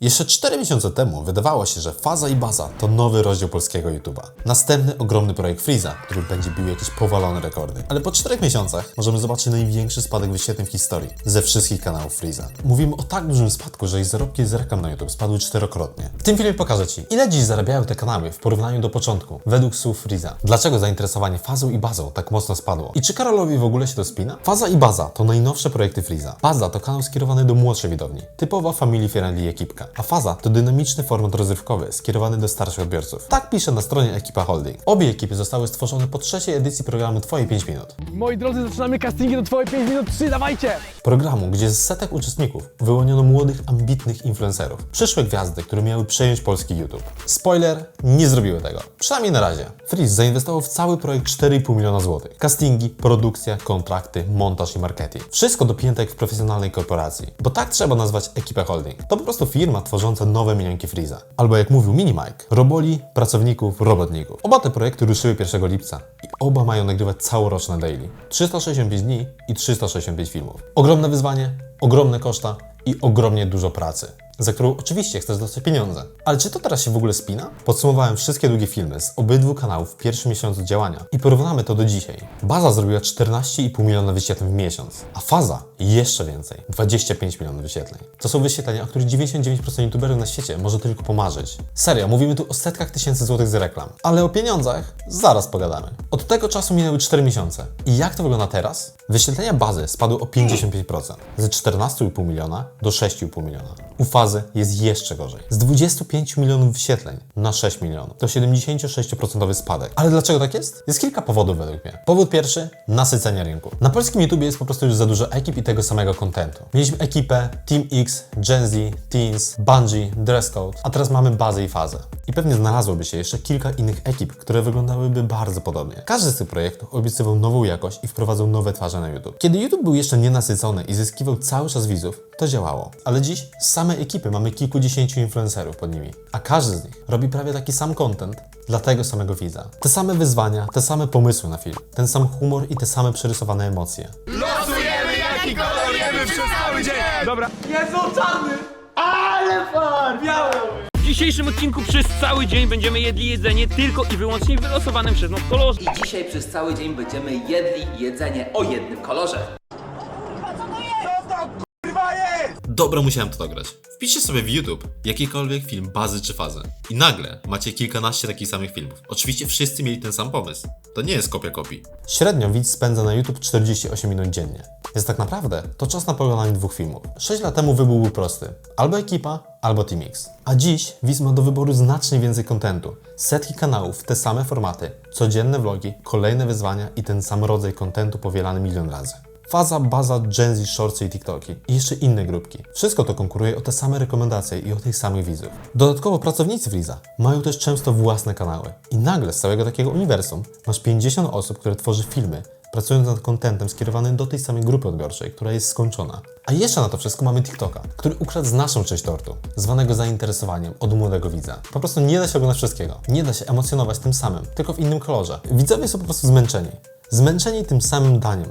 Jeszcze 4 miesiące temu wydawało się, że Faza i Baza to nowy rozdział polskiego YouTube'a. Następny ogromny projekt Freeza, który będzie bił jakieś powalone rekordy. Ale po 4 miesiącach możemy zobaczyć największy spadek wyświetleń w historii ze wszystkich kanałów Freeza. Mówimy o tak dużym spadku, że ich zarobki z reklam na YouTube spadły czterokrotnie. W tym filmie pokażę Ci, ile dziś zarabiają te kanały w porównaniu do początku, według słów Freeza. Dlaczego zainteresowanie Fazą i Bazą tak mocno spadło? I czy Karolowi w ogóle się to spina? Faza i Baza to najnowsze projekty Freeza. Baza to kanał skierowany do młodszej widowni, typowa family friendly ekipka, a Faza to dynamiczny format rozrywkowy skierowany do starszych odbiorców. Tak pisze na stronie Ekipa Holding. Obie ekipy zostały stworzone po trzeciej edycji programu Twoje 5 minut. Moi drodzy, zaczynamy castingi do Twoje 5 minut 3, dawajcie! Programu, gdzie z setek uczestników wyłoniono młodych, ambitnych influencerów. Przyszłe gwiazdy, które miały przejąć polski YouTube. Spoiler, nie zrobiły tego. Przynajmniej na razie. Freeze zainwestował w cały projekt 4,5 miliona złotych. Castingi, produkcja, kontrakty, montaż i marketing. Wszystko dopięte jak w profesjonalnej korporacji. Bo tak trzeba nazwać ekipę holding. To po prostu firma tworząca nowe minionki Freeza. Albo jak mówił Mini Mike, roboli, pracowników, robotników. Oba te projekty ruszyły 1 lipca i oba mają nagrywać całoroczne daily. 365 dni i 365 filmów. Ogromne wyzwanie, ogromne koszta i ogromnie dużo pracy, za którą oczywiście chcesz dostać pieniądze. Ale czy to teraz się w ogóle spina? Podsumowałem wszystkie długie filmy z obydwu kanałów w pierwszym miesiącu działania i porównamy to do dzisiaj. Baza zrobiła 14,5 miliona wyświetleń w miesiąc, a Faza jeszcze więcej 25 milionów wyświetleń. To są wyświetlenia, o których 99% youtuberów na świecie może tylko pomarzyć. Serio, mówimy tu o setkach tysięcy złotych z reklam. Ale o pieniądzach zaraz pogadamy. Od tego czasu minęły 4 miesiące. I jak to wygląda teraz? Wyświetlenia bazy spadły o 55%. Ze 14,5 miliona do 6,5 miliona. U fazy jest jeszcze gorzej. Z 25 milionów wyświetleń na 6 milionów. To 76% spadek. Ale dlaczego tak jest? Jest kilka powodów według mnie. Powód pierwszy, nasycenie rynku. Na polskim YouTube jest po prostu już za dużo ekip i tego samego kontentu. Mieliśmy ekipę Team X, Gen Z, Teens, Bungie, Dresscode, a teraz mamy bazę i fazę. I pewnie znalazłoby się jeszcze kilka innych ekip, które wyglądałyby bardzo podobnie. Każdy z tych projektów obiecywał nową jakość i wprowadzał nowe twarze na YouTube. Kiedy YouTube był jeszcze nienasycony i zyskiwał cały czas widzów, to działało. Ale dziś z samej ekipy mamy kilkudziesięciu influencerów pod nimi, a każdy z nich robi prawie taki sam content dla tego samego widza. Te same wyzwania, te same pomysły na film, ten sam humor i te same przerysowane emocje. Losujemy jaki kolor jemy przez cały dzień! Dobra, W dzisiejszym odcinku przez cały dzień będziemy jedli jedzenie tylko i wyłącznie w wylosowanym przez nas kolorze. I dzisiaj przez cały dzień będziemy jedli jedzenie o jednym kolorze. Dobra, musiałem to dograć. Wpiszcie sobie w YouTube jakikolwiek film bazy czy fazy. I nagle macie kilkanaście takich samych filmów. Oczywiście wszyscy mieli ten sam pomysł. To nie jest kopia kopii. Średnio widz spędza na YouTube 48 minut dziennie. Więc tak naprawdę to czas na poglądanie dwóch filmów. 6 lat temu wybór był prosty. Albo ekipa, albo Team X. A dziś widz ma do wyboru znacznie więcej kontentu. Setki kanałów, te same formaty, codzienne vlogi, kolejne wyzwania i ten sam rodzaj kontentu powielany milion razy. Faza, baza, Gen Z, i TikToki i jeszcze inne grupki. Wszystko to konkuruje o te same rekomendacje i o tych samych widzów. Dodatkowo pracownicy Freeza mają też często własne kanały. I nagle z całego takiego uniwersum masz 50 osób, które tworzy filmy, pracując nad kontentem skierowanym do tej samej grupy odbiorczej, która jest skończona. A jeszcze na to wszystko mamy TikToka, który ukradł naszą część tortu, zwanego zainteresowaniem od młodego widza. Po prostu nie da się oglądać wszystkiego. Nie da się emocjonować tym samym, tylko w innym kolorze. Widzowie są po prostu zmęczeni. Zmęczeni tym samym daniem.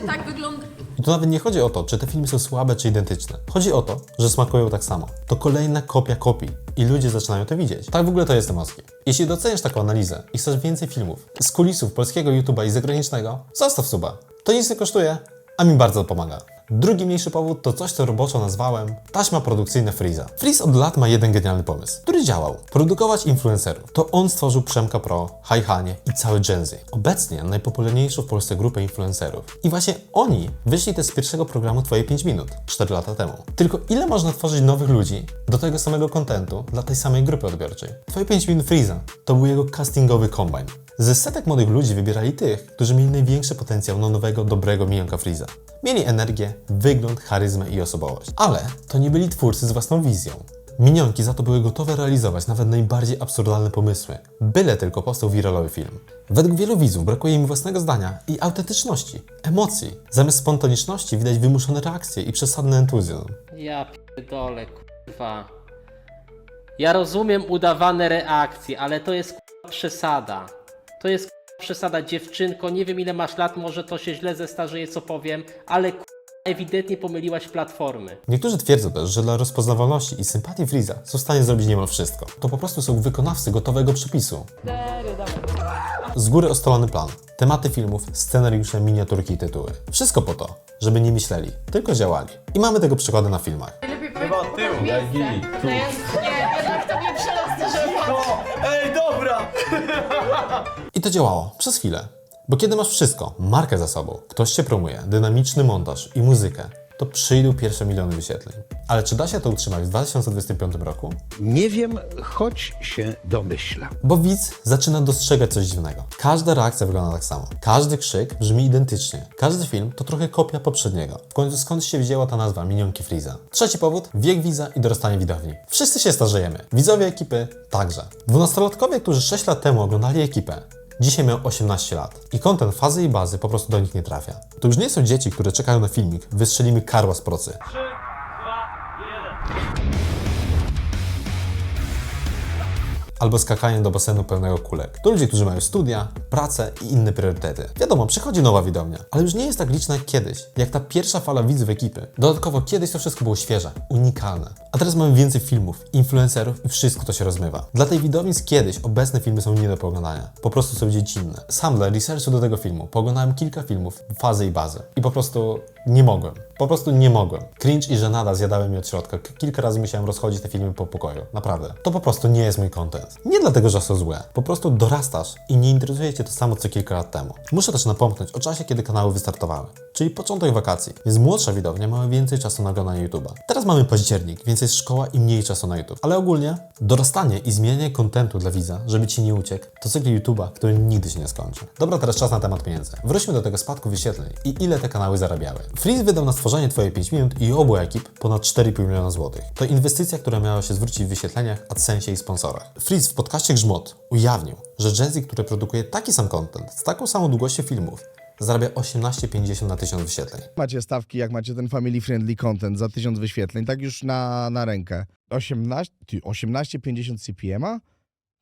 Będzie tak wyglądać. I tu nawet nie chodzi o to, czy te filmy są słabe czy identyczne. Chodzi o to, że smakują tak samo. To kolejna kopia kopii i ludzie zaczynają to widzieć. Tak w ogóle to jest Moski. Jeśli doceniasz taką analizę i chcesz więcej filmów z kulisów polskiego YouTube'a i zagranicznego, zostaw suba. To nic nie kosztuje, a mi bardzo pomaga. Drugi mniejszy powód to coś, co roboczo nazwałem taśma produkcyjna Freeza. Freeze od lat ma jeden genialny pomysł, który działał. Produkować influencerów. To on stworzył Przemka Pro, Hajhanie i cały Gen Z. Obecnie najpopularniejszą w Polsce grupę influencerów. I właśnie oni wyszli też z pierwszego programu Twoje 5 minut, 4 lata temu. Tylko ile można tworzyć nowych ludzi do tego samego kontentu dla tej samej grupy odbiorczej? Twoje 5 minut Freeza to był jego castingowy kombine. Ze setek młodych ludzi wybierali tych, którzy mieli największy potencjał na nowego, dobrego minionka Freeza. Mieli energię, wygląd, charyzmę i osobowość. Ale to nie byli twórcy z własną wizją. Minionki za to były gotowe realizować nawet najbardziej absurdalne pomysły, byle tylko powstał wiralowy film. Według wielu widzów brakuje im własnego zdania i autentyczności, emocji. Zamiast spontaniczności widać wymuszone reakcje i przesadny entuzjazm. Ja pierdolę, kurwa. Ja rozumiem udawane reakcje, ale to jest k***a, przesada. To jest k***a, przesada, dziewczynko. Nie wiem ile masz lat, może to się źle zestarzeje, co powiem, ale k***a, ewidentnie pomyliłaś platformy. Niektórzy twierdzą też, że dla rozpoznawalności i sympatii Freeza są w stanie zrobić niemal wszystko. To po prostu są wykonawcy gotowego przepisu. Z góry ustalony plan. Tematy filmów, scenariusze, miniaturki i tytuły. Wszystko po to, żeby nie myśleli, tylko działali. I mamy tego przykłady na filmach. Chyba tyłu, jak gili. Nie, to działało przez chwilę. Bo kiedy masz wszystko, markę za sobą, ktoś cię promuje, dynamiczny montaż i muzykę, to przyjdą pierwsze miliony wyświetleń. Ale czy da się to utrzymać w 2025 roku? Nie wiem, choć się domyślam. Bo widz zaczyna dostrzegać coś dziwnego. Każda reakcja wygląda tak samo. Każdy krzyk brzmi identycznie. Każdy film to trochę kopia poprzedniego. W końcu skąd się wzięła ta nazwa Minionki Freeza? Trzeci powód? Wiek widza i dorastanie widowni. Wszyscy się starzejemy. Widzowie ekipy także. Dwunastolatkowie, którzy 6 lat temu oglądali ekipę, Dzisiaj mają 18 lat i kontent fazy i bazy po prostu do nich nie trafia. To już nie są dzieci, które czekają na filmik, wystrzelimy karła z procy. Albo skakanie do basenu pełnego kulek. To ludzie, którzy mają studia, pracę i inne priorytety. Wiadomo, przychodzi nowa widownia, ale już nie jest tak liczna jak kiedyś, jak ta pierwsza fala widzów ekipy. Dodatkowo kiedyś to wszystko było świeże, unikalne. A teraz mamy więcej filmów, influencerów i wszystko to się rozmywa. Dla tej widowni z kiedyś obecne filmy są nie do pooglądania. Po prostu są dziecinne. Sam dla researchu do tego filmu pooglądałem kilka filmów, fazy i bazy. I po prostu nie mogłem. Po prostu nie mogłem. Cringe i żenada zjadały mnie od środka. Kilka razy musiałem rozchodzić te filmy po pokoju. Naprawdę. To po prostu nie jest mój content. Nie dlatego, że są złe. Po prostu dorastasz i nie interesuje cię to samo co kilka lat temu. Muszę też napomknąć o czasie, kiedy kanały wystartowały. Czyli początek wakacji. Więc młodsza widownia miała więcej czasu na oglądanie YouTube'a. Teraz mamy październik, więc jest szkoła i mniej czasu na YouTube. Ale ogólnie dorastanie i zmienianie kontentu dla widza, żeby ci nie uciekł, to cykl YouTube'a, który nigdy się nie skończy. Dobra, teraz czas na temat pieniędzy. Wróćmy do tego spadku wyświetleń i ile te kanały zarabiały. Freeze wydał na stworzenie Twoje 5 minut i obu ekip ponad 4,5 miliona złotych. To inwestycja, która miała się zwrócić w wyświetleniach, AdSensie i sponsorach. Freeze w podcaście Grzmot ujawnił, że Gen Z, które produkuje taki sam content z taką samą długością filmów, zarabia 18,50 na 1000 wyświetleń. macie stawki, jak macie ten family friendly content za 1000 wyświetleń, tak już na, na rękę. 18, ty, 18,50 CPM-a?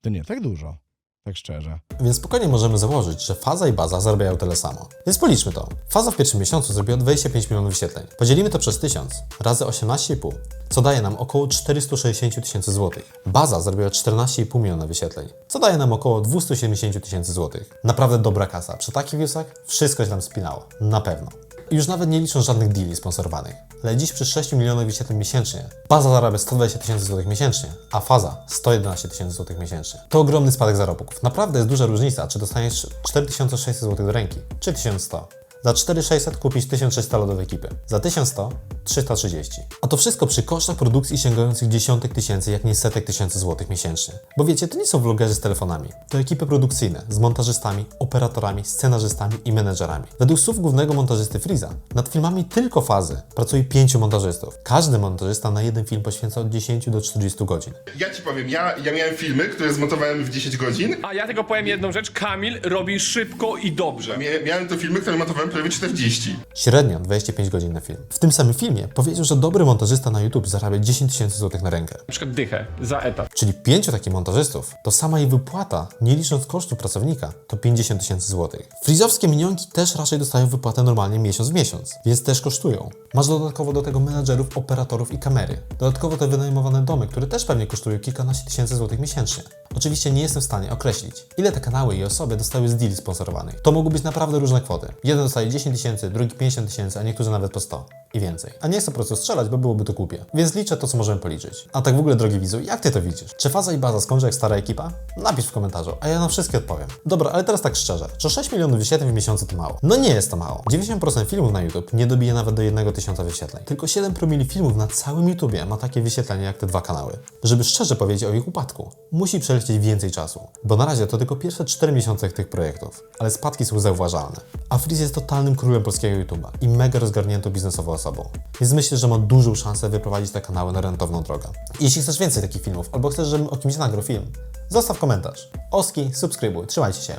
To nie tak dużo, tak szczerze. Więc spokojnie możemy założyć, że faza i baza zarabiają tyle samo. Więc policzmy to. Faza w pierwszym miesiącu zrobiła 25 milionów wyświetleń. Podzielimy to przez 1000 razy 18,5, co daje nam około 460 tysięcy złotych. Baza zrobiła 14,5 miliona wyświetleń, co daje nam około 270 tysięcy złotych. Naprawdę dobra kasa. Przy takich viewsach wszystko się tam spinało. Na pewno. I już nawet nie licząc żadnych deali sponsorowanych. Ale dziś przy 6 milionach wyświetleń miesięcznie baza zarabia 120 tysięcy złotych miesięcznie, a faza 111 tysięcy złotych miesięcznie. To ogromny spadek zarobków. Naprawdę jest duża różnica, czy dostaniesz 4600 złotych do ręki, czy 1100. Za 4600 kupisz 1600 lodowej ekipy. Za 1100 330. A to wszystko przy kosztach produkcji sięgających dziesiątek tysięcy, jak nie setek tysięcy złotych miesięcznie. Bo wiecie, to nie są vlogerzy z telefonami. To ekipy produkcyjne z montażystami, operatorami, scenarzystami i menedżerami. Według słów głównego montażysty Freeza, nad filmami tylko fazy pracuje pięciu montażystów. Każdy montażysta na jeden film poświęca od 10 do 40 godzin. Ja ci powiem, ja, ja miałem filmy, które zmontowałem w 10 godzin. A ja tylko powiem jedną rzecz, Kamil robi szybko i dobrze. Mia, miałem to filmy, które montowałem prawie 40. Średnio 25 godzin na film. W tym samym filmie powiedział, że dobry montażysta na YouTube zarabia 10 tysięcy złotych na rękę. Na przykład dychę za etat. Czyli pięciu takich montażystów, to sama jej wypłata, nie licząc kosztów pracownika, to 50 tysięcy złotych. Frizowskie minionki też raczej dostają wypłatę normalnie miesiąc w miesiąc, więc też kosztują. Masz dodatkowo do tego menadżerów, operatorów i kamery. Dodatkowo te wynajmowane domy, które też pewnie kosztują kilkanaście tysięcy złotych miesięcznie. Oczywiście nie jestem w stanie określić, ile te kanały i osoby dostały z deali sponsorowanych. To mogą być naprawdę różne kwoty. Jeden dostaje 10 tysięcy, drugi 50 tysięcy, a niektórzy nawet po 100 i więcej. A nie chcę po prostu strzelać, bo byłoby to głupie. Więc liczę to, co możemy policzyć. A tak w ogóle, drogi widzu, jak ty to widzisz? Czy faza i baza skończy jak stara ekipa? Napisz w komentarzu, a ja na wszystkie odpowiem. Dobra, ale teraz tak szczerze. Czy 6 milionów wyświetleń w miesiącu to mało? No nie jest to mało. 90% filmów na YouTube nie dobije nawet do 1 tysiąca wyświetleń. Tylko 7 promili filmów na całym YouTubie ma takie wyświetlenia jak te dwa kanały. Żeby szczerze powiedzieć o ich upadku, musi przelecieć więcej czasu. Bo na razie to tylko pierwsze 4 miesiące tych projektów, ale spadki są zauważalne. A Freeze jest totalnym królem polskiego YouTube'a i mega rozgarniętą biznesowo osobą. Więc myślę, że ma dużą szansę wyprowadzić te kanały na rentowną drogę. Jeśli chcesz więcej takich filmów, albo chcesz, żebym o kimś nagrał film, zostaw komentarz. Oski, subskrybuj, trzymajcie się.